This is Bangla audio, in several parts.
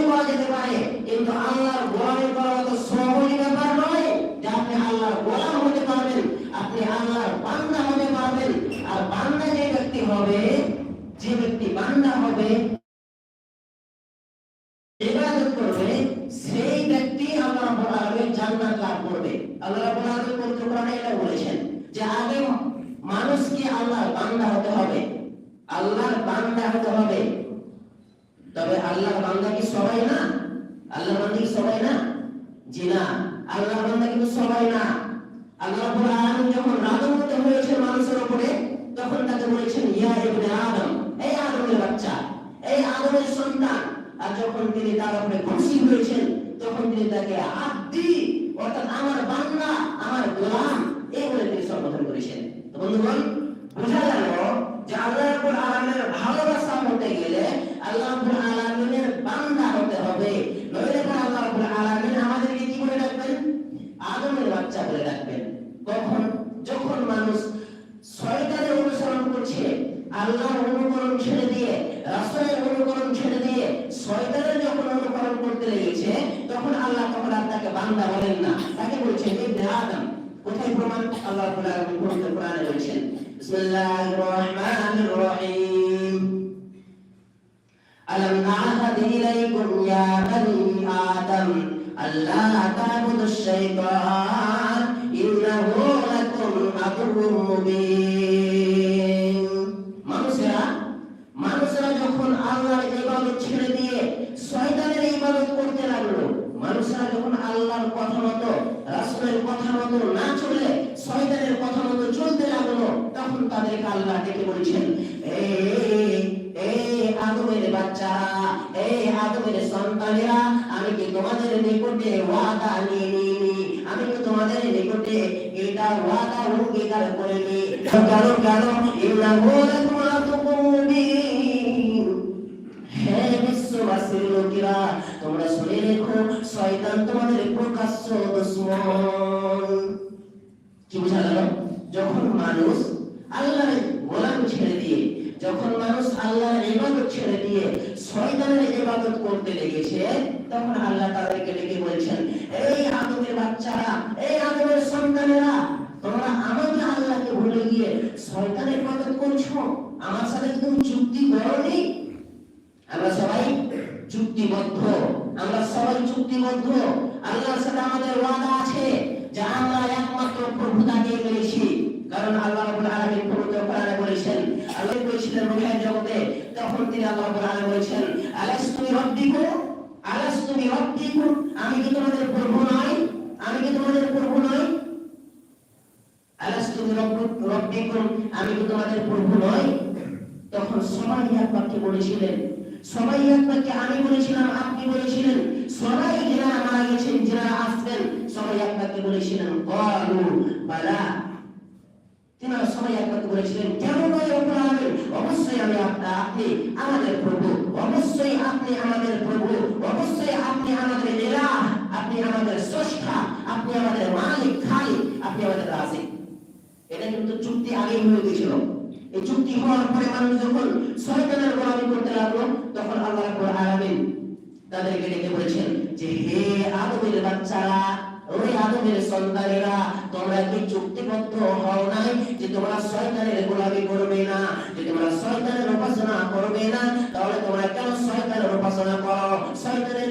গোলামি করা যেতে পারে, কিন্তু আল্লাহর গোলামি করা তো সহজ ব্যাপার নয় আপনি আল্লাহর গোলাম হতে পারবেন, আপনি আল্লাহর বান্দা হতে পারবেন। আর বান্দা যে ব্যক্তি হবে, যে ব্যক্তি বান্দা হবে, ইবাদত করবে, সেই ব্যক্তি আল্লাহ রাব্বুল আলামিন জান্নাত লাভ করবে। আল্লাহ রাব্বুল আলামিন পবিত্র কোরআনে এটা বলেছেন যে আগে মানুষকে আল্লাহর বান্দা হতে হবে? আল্লাহর বান্দা হতে হবে। তবে আল্লাহ বান্দা কি সবাই না? আল্লাহ বান্দা কি সবাই না? জি না। আল্লাহ বান্দা কিন্তু সবাই না। আল্লাহ রাব্বুল যখন রাজত্ব হয়েছে মানুষের উপরে, তখন তাকে বলেছেন, ইয়া ইবনে আদম, এই আদমের বাচ্চা, এই আদমের সন্তান। আর যখন তিনি তার উপরে খুশি হয়েছেন, তখন তিনি তাকে, আব্দি, অর্থাৎ আমার বান্দা, আমার গোলাম। এই বলে তিনি সম্বোধন করেছেন। তো বন্ধুগণ বোঝা গেল যে আল্লাহ রাব্বুল আলামিনের ভালোবাসা হতে গেলে আল্লাহ রাব্বুল আলামিনের বান্দা হতে হবে নইলে পরে আল্লাহ রাব্বুল আলামিন আমাদেরকে কি বলে ডাকবেন আদমের বাচ্চা বলে ডাকবেন কখন যখন মানুষ শয়তানের অনুসরণ করছে আল্লাহর অনুকরণ ছেড়ে দিয়ে রাসূলের অনুকরণ ছেড়ে দিয়ে শয়তানের যখন অনুকরণ করতে লেগেছে তখন আল্লাহ তখন আর তাকে বান্দা বলেন না তাকে বলছেন ইবনে আদম কোথায় প্রমাণ আল্লাহ রাব্বুল আলামিন পবিত্র কোরআনে বলেছেন বিসমিল্লাহির রহমানির রহিম ألم أعهد إليكم يا بني آدم ألا تعبدوا الشيطان إنه لكم عدو مبين আল্লাহর ইবাদত ছেড়ে দিয়ে শয়তানের ইবাদত করতে লাগল। মানুষেরা যখন আল্লাহর কথা মতো রাসূলের কথা মতো না চলে শয়তানের কথা মতো চলতে লাগল তখন তাদেরকে আল্লাহ ডেকে বলেছেন এই আদমের বাচ্চারা এই আদমের সন্তানেরা আমি কি তোমাদের নিকটে ওয়াদা নিয়ে নিইনি? আমি কি তোমাদের নিকটে এটা ওয়াদা অঙ্গীকার করে নি কেন কেন লোকেরা তোমরা শুনে রেখো, শয়তান তোমাদের প্রকাশ্য দুশ্মন কি বোঝা গেল? যখন মানুষ আল্লাহর গোলাম ছেড়ে দিয়ে, যখন মানুষ আল্লাহর ইবাদত ছেড়ে দিয়ে শয়তানের ইবাদত করতে লেগেছে, তখন আল্লাহ তাদেরকে ডেকে বলছেন, এই আদমের বাচ্চারা, এই আদমের সন্তানেরা, তোমরা আমাকে আল্লাহকে ভুলে গিয়ে শয়তানের ইবাদত করছ? আমার সাথে তুমি চুক্তি করোনি? আমরা সবাই চুক্তিবদ্ধ। আমরা সবাই চুক্তিবদ্ধ। আল্লাহর সাথে আমাদের ওয়াদা আছে যে আমরা একমাত্র প্রভু তাকে পেয়েছি কারণ আল্লাহ রাব্বুল আলামিন পবিত্র কোরআনে বলেছেন, আল্লাহ বলেছিলেন রুহের জগতে, তখন তিনি আল্লাহ রাব্বুল আলামিন বলেছেন, আলাস্তু রাব্বিকুম আলাস্তু রাব্বিকুম আমি কি তোমাদের প্রভু নই? আমি কি তোমাদের প্রভু নই? আলাস্তু রাব্বিকুম? আমি কি তোমাদের প্রভু নই? তখন সবাই এক বলেছিলেন সবাই বাক্যে আমি বলেছিলাম, আপনি বলেছিলেন। সবাই যারা মারা গেছেন, যারা আসবেন, সবাই বাক্যে বলেছিলেন বালা। সবাই বলেছিলেন? অবশ্যই আমি আপনি আমাদের প্রভু। অবশ্যই আপনি আমাদের প্রভু। অবশ্যই আপনি আমাদের আপনি আমাদের স্রষ্টা। আপনি আমাদের মালিক, খালিক। আপনি আমাদের রাজিক। এটা কিন্তু চুক্তি আগেই হয়ে গেছিল। এই চুক্তি হওয়ার পরে মানুষ যখন শয়তানের গোলামি করতে লাগল, তখন আল্লাহ রাব্বুল আলামিন তাদেরকে ডেকে বলেছেন যে, হে আদমের বাচ্চারা, ওই আদমের সন্তানেরা, তোমরা কি চুক্তিবদ্ধ হও নাই যে তোমরা শয়তানের গোলামি করবে না? যে তোমরা শয়তানের উপাসনা করবে না? তাহলে তোমরা কেন শয়তানের উপাসনা করো? শয়তানের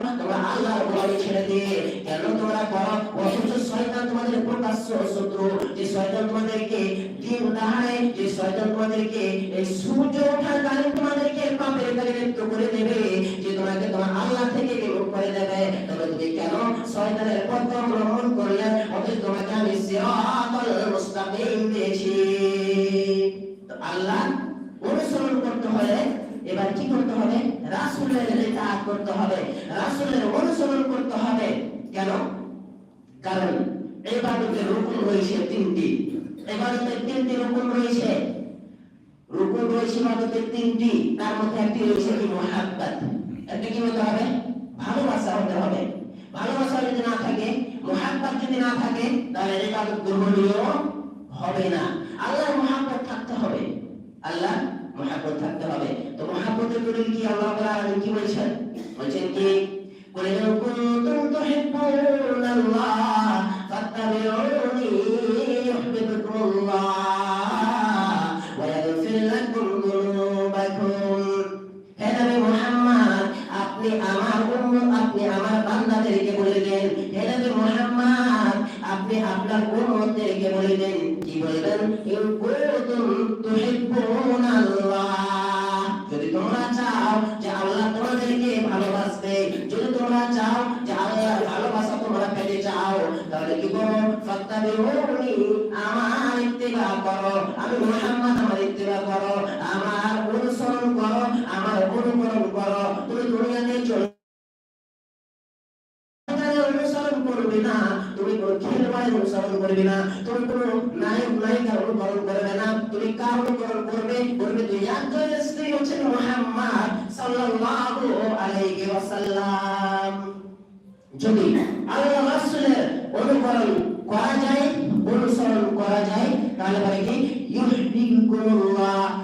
তোমরা আল্লাহর গোলামি কেন তোমরা করো। অথচ শয়তান তোমাদের প্রকাশ্য শত্রু। যে শয়তান তোমাদেরকে দিন দাহায় যে শয়তান তোমাদেরকে এই সূর্য ওঠার কালে তোমাদেরকে পাপের কালে লিপ্ত করে দেবে। যে তোমাকে তোমার আল্লাহ থেকে বিমুখ করে দেবে। তবে তুমি কেন শয়তানের পথ গ্রহণ করলে অথচ তোমাকে আমি সিরাতাল মুস্তাকিম দিয়েছি। আল্লাহ অনুসরণ করতে হলে এবার কি করতে হবে? রাসূলের ইতাআত করতে হবে। রাসূলের অনুসরণ করতে হবে। কেন? কারণ ইবাদতের রুকুন রয়েছে তিনটি। ইবাদতের তিনটি রুকুন রয়েছে। রুকুন রয়েছে ইবাদতের তিনটি। তার মধ্যে একটি রয়েছে কি? মুহাব্বত। একটা কি হতে হবে? ভালোবাসা হতে হবে। ভালোবাসা যদি না থাকে, মুহাব্বত যদি না থাকে, তাহলে ইবাদত গ্রহণীয় হবে না। আল্লাহর মুহাব্বত থাকতে হবে। আল্লাহ মহাব্বত থাকতে হবে। তো কি? আল্লাহ তাআলা কি বলেছেন? কি? ফাত্তাবিউনি ওয়া লাকুম যুনুবাকুম হে নবী মুহাম্মদ, আপনি আমার উম্মত, আপনি আমার বান্দাদেরকে বলে দেন। হে নবী মুহাম্মদ, আপনি আপনার উম্মতদেরকে বলে দেন। যদি তোমরা চাও যে আল্লাহ তোমাদেরকে ভালোবাসবে, যদি তোমরা চাও যে আল্লাহর ভালোবাসা তোমরা পেতে চাও, তাহলে কি করো? ফাত্তাবিউনি আমার ইত্তিবা করো। আমি মুহাম্মদ আমার ইত্তিবা করো। আমার অনুসরণ করো, আমার অনুকরণ করো। তুমি দুনিয়াতে চলো অনুসরণ করবে না। যদি আল্লাহ অনুকরণ করা যায়, অনুসরণ করা যায়, তাহলে বলে কি?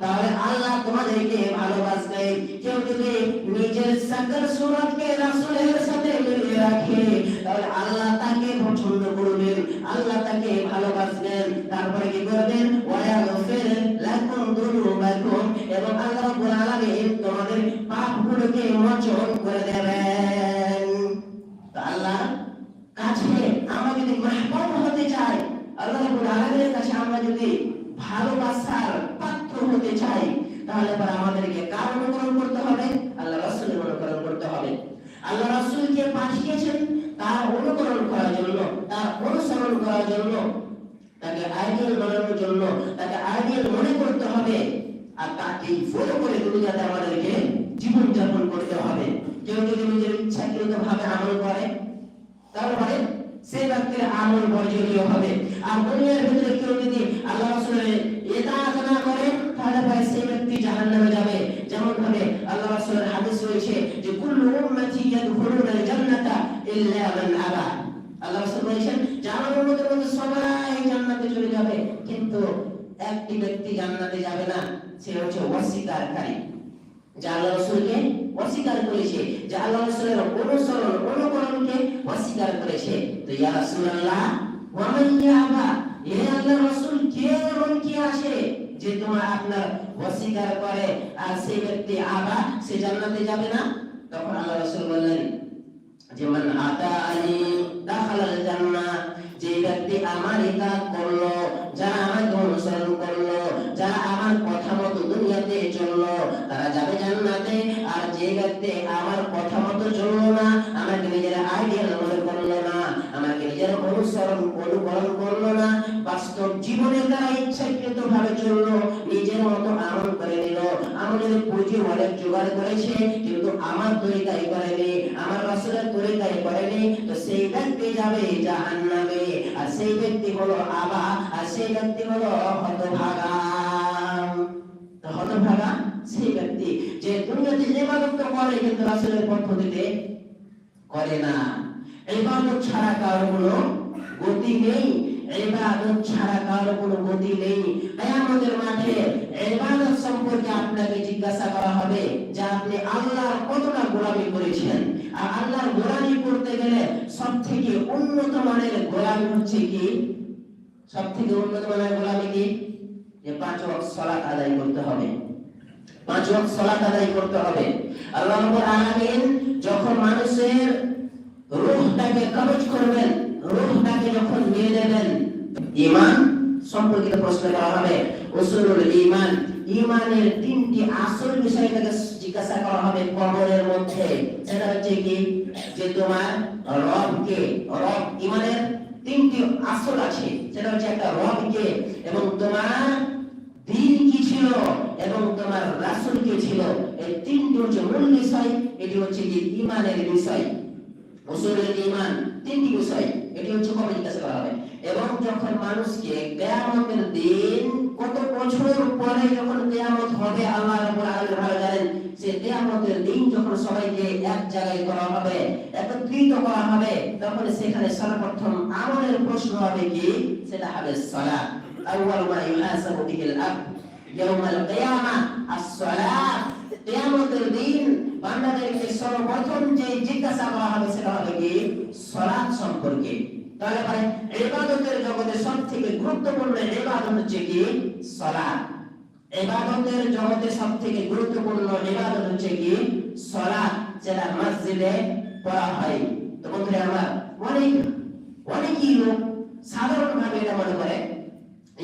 তাহলে আল্লাহ তোমাদেরকে ভালোবাসবে। কেউ যদি নিজের সাকার সুরতকে রাসূলের সাথে মিলিয়ে রাখে, তাহলে আল্লাহ তাকে পছন্দ করে দেবেন। আল্লাহ কাছে আমরা যদি মাহবুব হতে চাই, আল্লাহ রাব্বুল আলামিনের কাছে আমরা যদি ভালোবাসার পাত্র হতে চাই, তাহলে আমাদেরকে কার অনুকরণ করতে হবে? আল্লাহ অনুকরণ করতে হবে। আল্লাহ পাঠিয়েছেন? তার অনুকরণ করার জন্য, তার অনুসরণ করার জন্য, তাকে আইডিয়াল বানানোর জন্য, তাকে আইডিয়াল মনে করতে হবে। আর তাকে ফলো করে দুনিয়াতে আমাদেরকে জীবন যাপন করতে হবে। কেউ যদি ইচ্ছাকৃত ভাবে আমল করে, তারপরে সেই ব্যক্তির আমল বর্জনীয় হবে। আর দুনিয়ার ভিতরে কেউ যদি আল্লাহ রাসূলের ইতাআত না করে, তাহলে ভাই সেই ব্যক্তি জাহান্নামে যাবে। যেমন ভাবে আল্লাহ রাসূলের হাদিস রয়েছে যে, কুল্লু উম্মতি ইয়াদখুলুনা জান্নাতা ইল্লা মান আবা। আল্লাহ রাসূল বলেছেন আমার উম্মতের মধ্যে সবাই জান্নাতে চলে যাবে, কিন্তু একটি ব্যক্তি জান্নাতে যাবে না, সে হচ্ছে অস্বীকারী যে আল্লাহ রসুলকে অস্বীকার করেছে যে আল্লাহ অনুসরণ, অনুকরণকে অস্বীকার করেছে। তো আল্লাহ রসুল কে যে তোমার আপনার অস্বীকার করে আর ব্যক্তি আবা, সে জান্নাতে যাবে না? তখন আল্লাহ রসুল বললেন দাখালাল জান্নাহ, যে ব্যক্তি আমার ইতাআত করল, যারা অনুসরণ করল, যারা আমার কথা মতো দুনিয়াতে চলল, তারা যাবে জান্নাতে যে ব্যক্তি আমার কথা মতো চলল না, আমাকে নিজের আইডিয়াল মনে করল না, আমাকে নিজের অনুসরণ অনুকরণ করল না, বাস্তব জীবনে তারা ইচ্ছাকৃত ভাবে চলল, নিজের মতো আমল করে নিল। আমলের পুঁজি অনেক জোগাড় করেছে, কিন্তু আমার তরিকাই করেনি, আমার রাসূলের তরিকাই করেনি। তো সেই ব্যক্তি যাবে জাহান্নামে, আর সেই ব্যক্তি হলো আবা, আর সেই ব্যক্তি হলো হতভাগা। হতভাগা সেই ব্যক্তি যে দুনিয়াতে ইবাদত করে কিন্তু রাসূলের পদ্ধতিতে করে না। ইবাদত ছাড়া কারও কোনো গতি নেই। ইবাদত ছাড়া কারও কোনো গতি নেই। কিয়ামতের মাঠে ইবাদত সম্পর্কে আপনাকে জিজ্ঞাসা করা হবে যে আপনি আল্লাহর কতটা গোলামি করেছেন? আর আল্লাহর গোলামি করতে গেলে সবথেকে উন্নত মানের গোলামি হচ্ছে কি? সবথেকে উন্নত মানের গোলামি কি? যে পাঁচ ওয়াক্ত আদায় করতে হবে। পাঁচ ওয়াক্ত আদায় করতে হবে। আল্লাহ রাব্বুল আলামিন যখন মানুষের রূহটাকে কবজ করবেন, রূহটাকে যখন নিয়ে নেবেন, ঈমান সম্পর্কিত প্রশ্ন করা হবে। উসুলুল ঈমান, ঈমানের তিনটি আসল বিষয়টাকে জিজ্ঞাসা করা হবে কবরের মধ্যে। সেটা হচ্ছে কি? যে তোমার রবকে, রব ঈমানের তিনটি আসল আছে। সেটা হচ্ছে একটা রবকে এবং তোমার দিন কি ছিল এবং তোমার রাসূল কি ছিল? এই তিনটি হচ্ছে মূল বিষয়, এটি হচ্ছে কি ঈমানের বিষয়। উসুলুল ঈমান, তিনটি বিষয়, এটি হচ্ছে কবে জিজ্ঞাসা করা হবে। এবং যখন মানুষকে কিয়ামতের দিন, কত বছর পরে যখন কিয়ামত হবে, আল্লাহ রাব্বুল আলামিন ভালো জানেন সে কিয়ামতের দিন যখন সবাইকে এক জায়গায় করা হবে, একত্রিত করা হবে, তখন সেখানে সর্বপ্রথম আমলের প্রশ্ন হবে কি? সেটা হবে সালাত। আউয়াল মা ইউহাসাবু বিহিল আবদ ইয়াউমাল কিয়ামা আস-সালাত কিয়ামতের আলামিন বান্দাদেরকে সর্বপ্রথম যে জিজ্ঞাসা করা হবে সেটা হবে কি? সালাত সম্পর্কে। তাহলে ভাই ইবাদতের জগতে সবথেকে গুরুত্বপূর্ণ ইবাদত হচ্ছে কি? সালাত ইবাদতের জগতে সবথেকে গুরুত্বপূর্ণ ইবাদত হচ্ছে কি? সালাত যেটা মসজিদে পড়া হয়। তো বন্ধুরা, আমার অনেক, অনেকই লোক সাধারণভাবে এটা মনে করে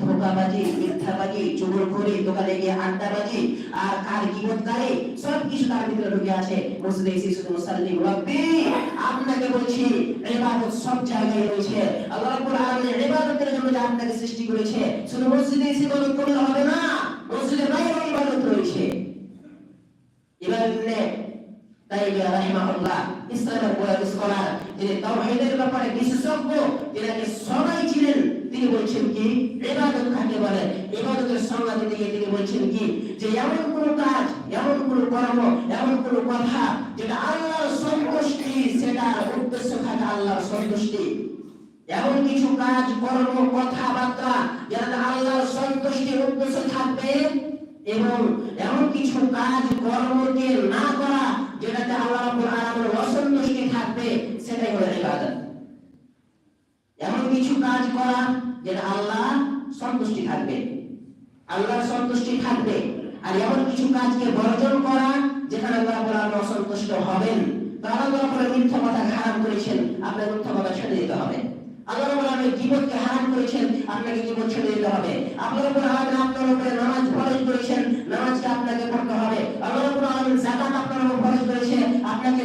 ধোকাবাজি মিথ্যাবাজি চুগলখড়ি দোকানে গিয়ে আড্ডাবাজি, আর কার সব কিছু তার ভিতরে ঢুকে আছে। মসজিদে রব্বি, আপনাকে বলছি ইবাদত সব জায়গায় রয়েছে। আল্লাহ ইবাদতের জন্য যে আপনাকে সৃষ্টি করেছে, শুধু মসজিদে এসে করলে হবে না মসজিদের বাইরেও ইবাদত রয়েছে। ইবাদত তাই রাহিমাহুল্লাহ, ইসলামের বড় স্কলার, যিনি তাওহীদের ব্যাপারে বিশেষজ্ঞ সবাই ছিলেন তিনি বলছেন কি? ইবাদত কাকে বলে? ইবাদতের সংজ্ঞা দিতে গিয়ে তিনি বলছেন কি? যে এমন কোন কাজ, এমন কোন কর্ম, এমন কোন কথা যেটা আল্লাহর সন্তুষ্টি, সেটার উদ্দেশ্য থাকে আল্লাহর সন্তুষ্টি। এমন কিছু কাজ, কর্ম, কথাবার্তা যেটা আল্লাহর সন্তুষ্টির উদ্দেশ্য থাকবে এবং এমন কিছু কাজ, কর্মকে না করা যেটাতে আল্লাহ রাব্বুল অসন্তুষ্টি থাকবে, সেটাই হলো ইবাদত। এমন কিছু কাজ করা যেটা আল্লাহ সন্তুষ্টি থাকবে। আল্লাহর সন্তুষ্টি থাকবে। আর এমন কিছু কাজকে বর্জন করা যেখানে আল্লাহ অসন্তুষ্ট হবেন। তো আল্লাহ রাব্বুল মিথ্যা কথা হারাম করেছেন। আপনার মিথ্যা কথা ছেড়ে দিতে হবে। আল্লাহ রাব্বুল আলামিন জীবনকে হারাম করেছেন। আপনাকে জীবন ছেড়ে দিতে হবে। রাব্বুল আলামিন আপনার উপরে নামাজ ফরজ করেছেন। নামাজকে আপনাকে পড়তে হবে। আল্লাহ আপনার উপর ফরজ করেছে। আপনাকে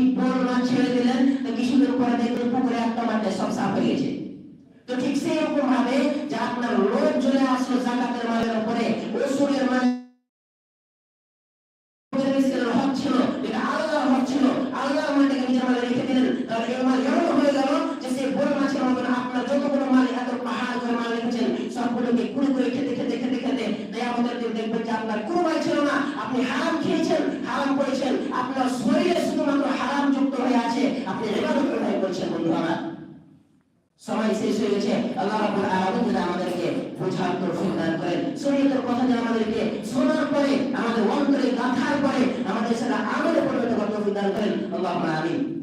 বড় মাছ ছেড়ে দিলেন তো কোথায় করছেন বন্ধু আমার সময় শেষ হয়ে গেছে। আল্লাহ রাব্বুল আলামিন যেন আমাদেরকে বোঝার তৌফিক দান করেন। শরীয়তের কথা যেন আমাদেরকে শোনার পরে, আমাদের অন্তরে গাঁথার পরে, আমাদের সেটা আমলে পরিণত করার তৌফিক দান করেন। আল্লাহুম্মা আমিন